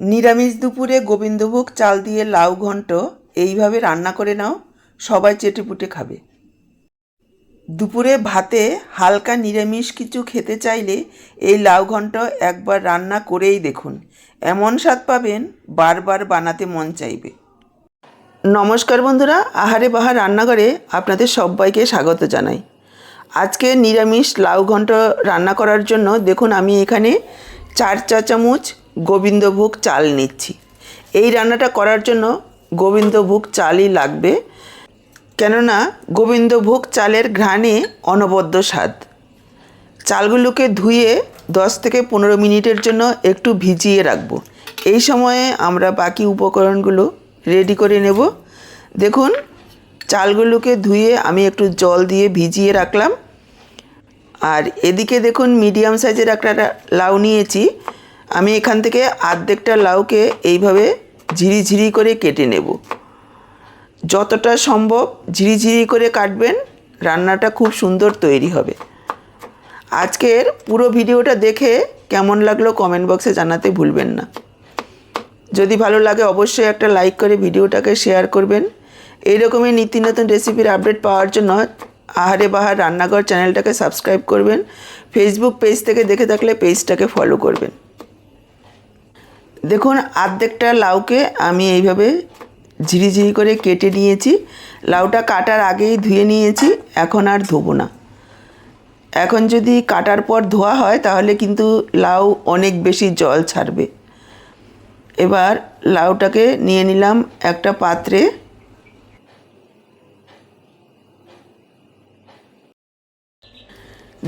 নিরামিষ দুপুরে গোবিন্দভোগ চাল দিয়ে লাউ ঘন্ট, এইভাবে রান্না করে নাও, সবাই চেটেপুটে খাবে। দুপুরে ভাতে হালকা নিরামিষ কিছু খেতে চাইলে এই লাউ ঘন্ট একবার রান্না করেই দেখুন। এমন স্বাদ পাবেন, বারবার বানাতে মন চাইবে। নমস্কার বন্ধুরা, আহারে বাহার রান্নাঘরে আপনাদের সবাইকে স্বাগত জানাই। আজকে নিরামিষ লাউ ঘন্ট রান্না করার জন্য দেখুন আমি এখানে চার চা চামচ গোবিন্দভোগ চাল নিচ্ছি। এই রান্নাটা করার জন্য গোবিন্দভোগ চালই লাগবে। কেননা গোবিন্দভোগ চালের ঘ্রাণে অনবদ্য স্বাদ। চালগুলোকে ধুয়ে দশ থেকে পনেরো মিনিটের জন্য একটু ভিজিয়ে রাখব। এই সময়ে আমরা বাকি উপকরণগুলো রেডি করে নেব। দেখুন, চালগুলোকে ধুয়ে আমি একটু জল দিয়ে ভিজিয়ে রাখলাম। আর এদিকে দেখুন, মিডিয়াম সাইজের একটা লাউ নিয়েছি। আমি এখান থেকে আর্ধেকটা লাউকে এইভাবে ঝিরিঝিরি করে কেটে নেব। যতটা সম্ভব ঝিরিঝিরি করে কাটবেন, রান্নাটা খুব সুন্দর তৈরি হবে। আজকের পুরো ভিডিওটা দেখে কেমন লাগল কমেন্ট বক্সে জানাতে ভুলবেন না। যদি ভালো লাগে অবশ্যই একটা লাইক করে ভিডিওটাকে শেয়ার করবেন। এইরকমই নিত্য নতুন রেসিপির আপডেট পাওয়ার জন্য আহারে বাহার রান্নাঘর চ্যানেলটাকে সাবস্ক্রাইব করবেন। ফেসবুক পেজ থেকে দেখে থাকলে পেজটাকে ফলো করবেন। দেখুন, আর্ধেকটা লাউকে আমি এইভাবে ঝিরিঝিরি করে কেটে নিয়েছি। লাউটা কাটার আগেই ধুয়ে নিয়েছি, এখন আর ধোবো না। এখন যদি কাটার পর ধোয়া হয়, তাহলে কিন্তু লাউ অনেক বেশি জল ছাড়বে। এবার লাউটাকে নিয়ে নিলাম একটা পাত্রে।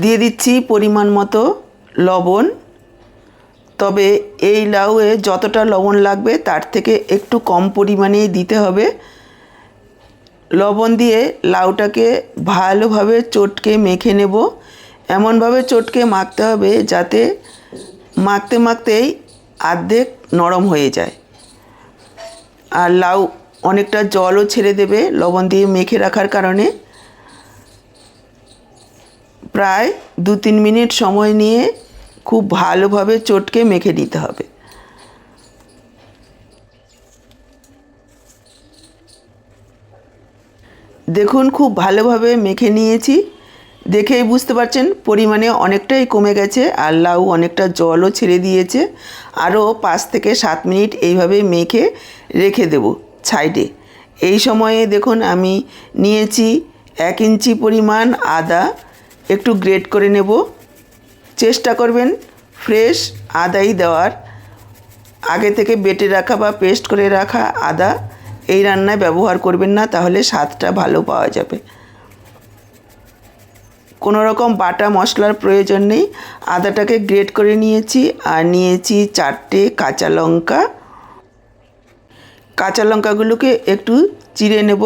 দিয়ে দিচ্ছি পরিমাণ মতো লবণ। তবে এই লাউয়ে যতটা লবণ লাগবে তার থেকে একটু কম পরিমাণেই দিতে হবে। লবণ দিয়ে লাউটাকে ভালোভাবে চটকে মেখে নেব। এমনভাবে চটকে মাখতে হবে যাতে মাখতে মাখতেই আর্ধেক নরম হয়ে যায়। আর লাউ অনেকটা জলও ছেড়ে দেবে লবণ দিয়ে মেখে রাখার কারণে। প্রায় দু তিন মিনিট সময় নিয়ে খুব ভালোভাবে চটকে মেখে নিতে হবে। দেখুন, খুব ভালোভাবে মেখে নিয়েছি। দেখেই বুঝতে পারছেন, পরিমাণে অনেকটাই কমে গেছে আর লাউ অনেকটা জলও ছেড়ে দিয়েছে। আরও পাঁচ থেকে সাত মিনিট এইভাবে মেখে রেখে দেব সাইডে। এই সময়ে দেখুন, আমি নিয়েছি এক ইঞ্চি পরিমাণ আদা। একটু গ্রেট করে নেব। চেষ্টা করবেন ফ্রেশ আদাই দেওয়ার। আগে থেকে বেটে রাখা বা পেস্ট করে রাখা আদা এই রান্নায় ব্যবহার করবেন না, তাহলে স্বাদটা ভালো পাওয়া যাবে। কোনো রকম বাটা মশলার প্রয়োজন নেই। আদাটাকে গ্রেট করে নিয়েছি, আর নিয়েছি চারটে কাঁচা লঙ্কা। কাঁচা লঙ্কাগুলোকে একটু চিড়ে নেব।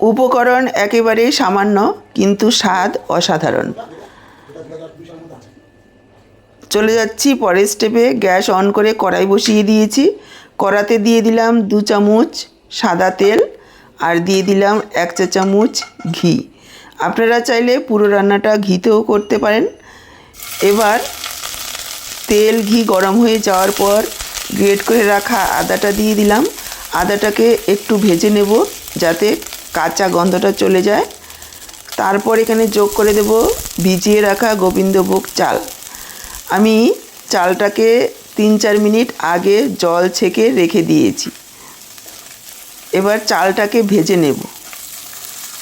উপকরণ একেবারেই সামান্য, কিন্তু স্বাদ অসাধারণ। চলে যাচ্ছি পরের স্টেপে গ্যাস অন করে কড়াই বসিয়ে দিয়েছি। কড়াতে দিয়ে দিলাম দু চামচ সাদা তেল আর দিয়ে দিলাম এক চা চামচ ঘি। আপনারা চাইলে পুরো রান্নাটা ঘিতেও করতে পারেন। এবার তেল, ঘি গরম হয়ে যাওয়ার পর গ্রেট করে রাখা আদাটা দিয়ে দিলাম। আদাটাকে একটু ভেজে নেব যাতে কাঁচা গন্ধটা চলে যায়। তারপর এখানে যোগ করে দেব ভিজিয়ে রাখা গোবিন্দভোগ চাল। আমি চালটাকে তিন চার মিনিট আগে জল ছেঁকে রেখে দিয়েছি। এবার চালটাকে ভেজে নেব।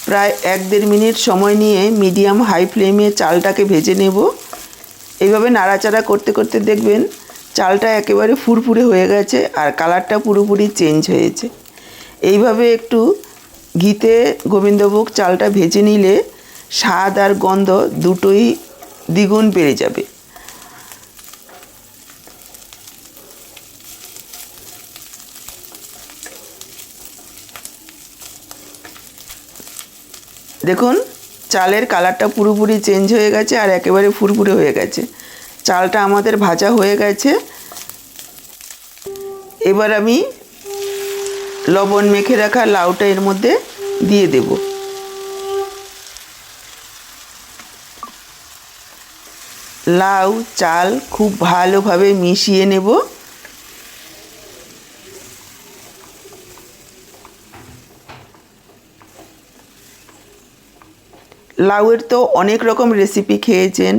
প্রায় এক দেড় মিনিট সময় নিয়ে মিডিয়াম হাই ফ্লেমে চালটাকে ভেজে নেব। এইভাবে নাড়াচাড়া করতে করতে দেখবেন চালটা একেবারে ফুরফুরে হয়ে গেছে আর কালারটা পুরোপুরি চেঞ্জ হয়েছে। এইভাবে একটু ঘিতে গোবিন্দভোগ চালটা ভেজে নিলে স্বাদ আর গন্ধ দুটোই দ্বিগুণ বেড়ে যাবে। দেখুন, চালের কালারটা পুরোপুরি চেঞ্জ হয়ে গেছে আর একেবারে ফুরফুরে হয়ে গেছে। চালটা আমাদের ভাজা হয়ে গেছে। এবার আমি লবণ মেখে রাখা লাউটা এর মধ্যে দিয়ে দেবো। লাউ, চাল খুব ভালোভাবে মিশিয়ে নেব। লাউয়ের তো অনেক রকম রেসিপি খেয়েছেন।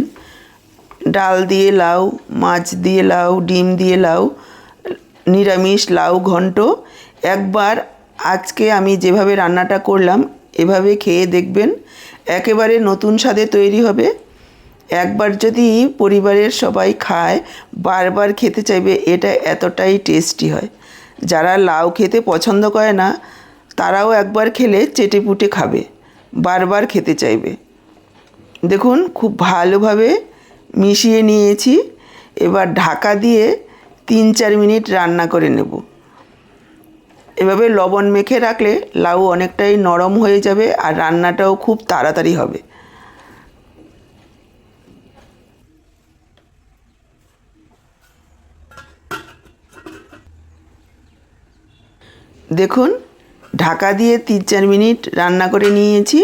ডাল দিয়ে লাউ, মাছ দিয়ে লাউ, ডিম দিয়ে লাউ, নিরামিষ লাউ ঘন্ট একবার আজকে আমি যেভাবে রান্নাটা করলাম, এভাবে খেয়ে দেখবেন একেবারে নতুন স্বাদে তৈরি হবে। একবার যদি পরিবারের সবাই খায়, বারবার খেতে চাইবে, এটা এতটাই টেস্টি হয়। যারা লাউ খেতে পছন্দ করে না, তারাও একবার খেলে চেটেপুটে খাবে, বারবার খেতে চাইবে। দেখুন, খুব ভালোভাবে মিশিয়ে নিয়েছি। এবার ঢাকা দিয়ে তিন চার মিনিট রান্না করে নেব। এভাবে লবণ মেখে রাখলে লাউ অনেকটাই নরম হয়ে যাবে আর রান্নাটাও খুব তাড়াতাড়ি হবে। দেখুন, ঢাকা দিয়ে তিন চার মিনিট রান্না করে নিয়েছি।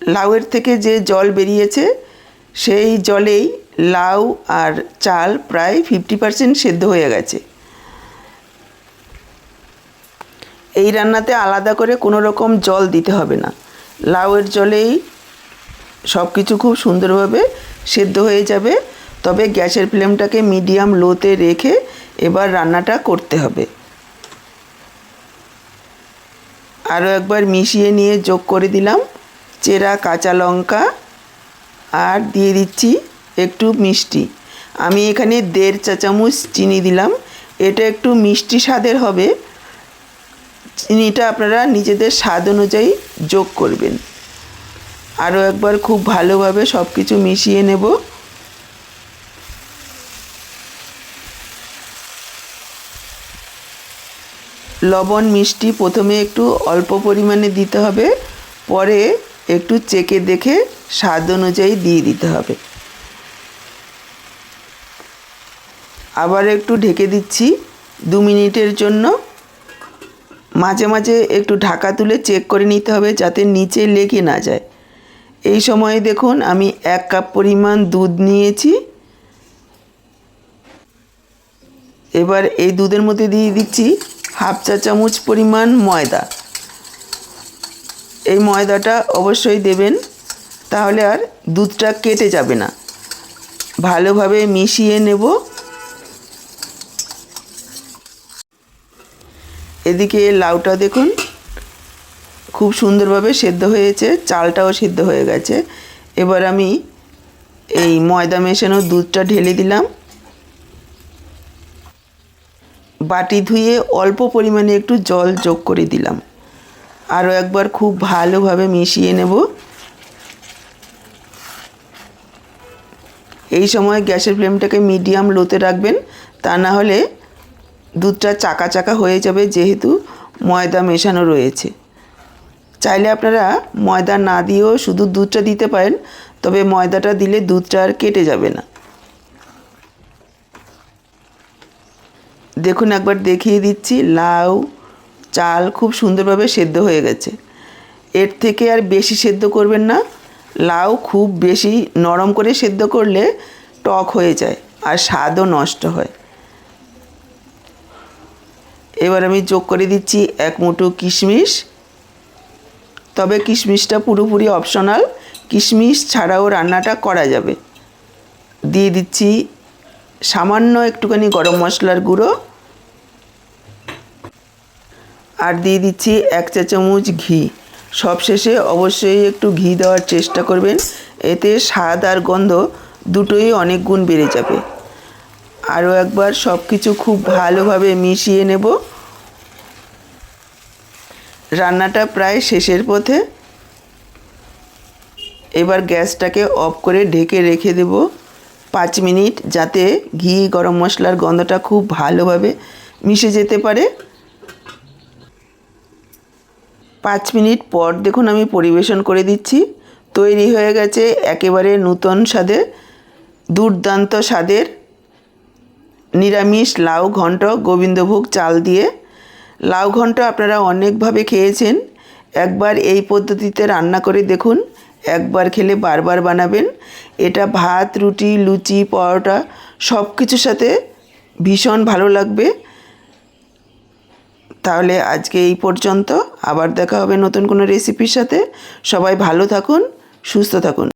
লাউয়ের থেকে যে জল বেরিয়েছে, সেই জলেই লাউ আর চাল প্রায় ফিফটি পারসেন্ট সেদ্ধ হয়ে গেছে। এই রান্নাতে আলাদা করে কোনো রকম জল দিতে হবে না। লাউয়ের জলেই সব কিছু খুব সুন্দরভাবে সেদ্ধ হয়ে যাবে। তবে গ্যাসের ফ্লেমটাকে মিডিয়াম লোতে রেখে এবার রান্নাটা করতে হবে। আরও একবার মিশিয়ে নিয়ে যোগ করে দিলাম। চেরা, কাঁচা লঙ্কা আর দিয়ে দিচ্ছি একটু মিষ্টি। আমি এখানে দেড় চা চামচ চিনি দিলাম। এটা একটু মিষ্টি স্বাদের হবে। চিনিটা আপনারা নিজেদের স্বাদ অনুযায়ী যোগ করবেন। আরও একবার খুব ভালোভাবে সব কিছু মিশিয়ে নেব। লবণ, মিষ্টি প্রথমে একটু অল্প পরিমাণে দিতে হবে। পরে একটু চেকে দেখে স্বাদ অনুযায়ী দিয়ে দিতে হবে। আবার একটু ঢেকে দিচ্ছি দু মিনিটের জন্য। মাঝে মাঝে একটু ঢাকা তুলে চেক করে নিতে হবে যাতে নিচে লেগে না যায়। এই সময়ে দেখুন আমি এক কাপ পরিমাণ দুধ নিয়েছি। এবার এই দুধের মধ্যে দিয়ে দিচ্ছি হাফ চা চামচ পরিমাণ ময়দা। এই ময়দাটা অবশ্যই দেবেন, তাহলে আর দুধটা কেটে যাবে না। ভালোভাবে মিশিয়ে নেব। এদিকে লাউটা দেখুন, খুব সুন্দরভাবে সেদ্ধ হয়েছে, চালটাও সিদ্ধ হয়ে গেছে। এবার আমি এই ময়দা মেশানো দুধটা ঢেলে দিলাম। বাটি ধুয়ে অল্প পরিমাণে একটু জল যোগ করে দিলাম। আরও একবার খুব ভালোভাবে মিশিয়ে নেব। এই সময় গ্যাসের ফ্লেমটাকে মিডিয়াম লোতে রাখবেন, তা না হলে দুধটা চাকা চাকা হয়ে যাবে যেহেতু ময়দা মেশানো রয়েছে। চাইলে আপনারা ময়দা না দিয়েও শুধু দুধটা দিতে পারেন, তবে ময়দাটা দিলে দুধটা আর কেটে যাবে না। দেখুন, একবার দেখিয়ে দিচ্ছি, লাউ, চাল খুব সুন্দরভাবে সেদ্ধ হয়ে গেছে। এর থেকে আর বেশি সেদ্ধ করবেন না, লাউ খুব বেশি নরম করে সেদ্ধ করলে টক হয়ে যায় আর স্বাদও নষ্ট হয়। এবার আমি যোগ করে দিচ্ছি এক মুঠো কিশমিশ। তবে কিশমিশটা পুরোপুরি অপশনাল কিশমিশ ছাড়াও রান্নাটা করা যাবে। দিয়ে দিচ্ছি সামান্য একটুখানি গরম মশলার গুঁড়ো। আর দিয়ে দিচ্ছি এক চা চামচ ঘি। সবশেষে অবশ্যই একটু ঘি দেওয়ার চেষ্টা করবেন। এতে স্বাদ আর গন্ধ দুটোই অনেক গুণ বেড়ে যাবে। আরও একবার সব কিছু খুব ভালোভাবে মিশিয়ে নেব। রান্নাটা প্রায় শেষের পথে। এবার গ্যাসটাকে অফ করে ঢেকে রেখে দেব। পাঁচ মিনিট যাতে ঘি, গরম মশলার গন্ধটা খুব ভালোভাবে মিশে যেতে পারে। পাঁচ মিনিট পর দেখুন আমি পরিবেশন করে দিচ্ছি। তৈরি হয়ে গেছে একেবারে নূতন স্বাদে, দুর্দান্ত স্বাদের নিরামিষ লাউ ঘন্ট গোবিন্দভোগ চাল দিয়ে। লাউ ঘন্ট আপনারা অনেকভাবে খেয়েছেন। একবার এই পদ্ধতিতে রান্না করে দেখুন। একবার খেলে বারবার বানাবেন। এটা ভাত, রুটি, লুচি, পরোটা সব কিছুর সাথে ভীষণ ভালো লাগবে। তাহলে আজকে এই পর্যন্ত। আবার দেখা হবে নতুন কোনো রেসিপির সাথে। সবাই ভালো থাকুন, সুস্থ থাকুন।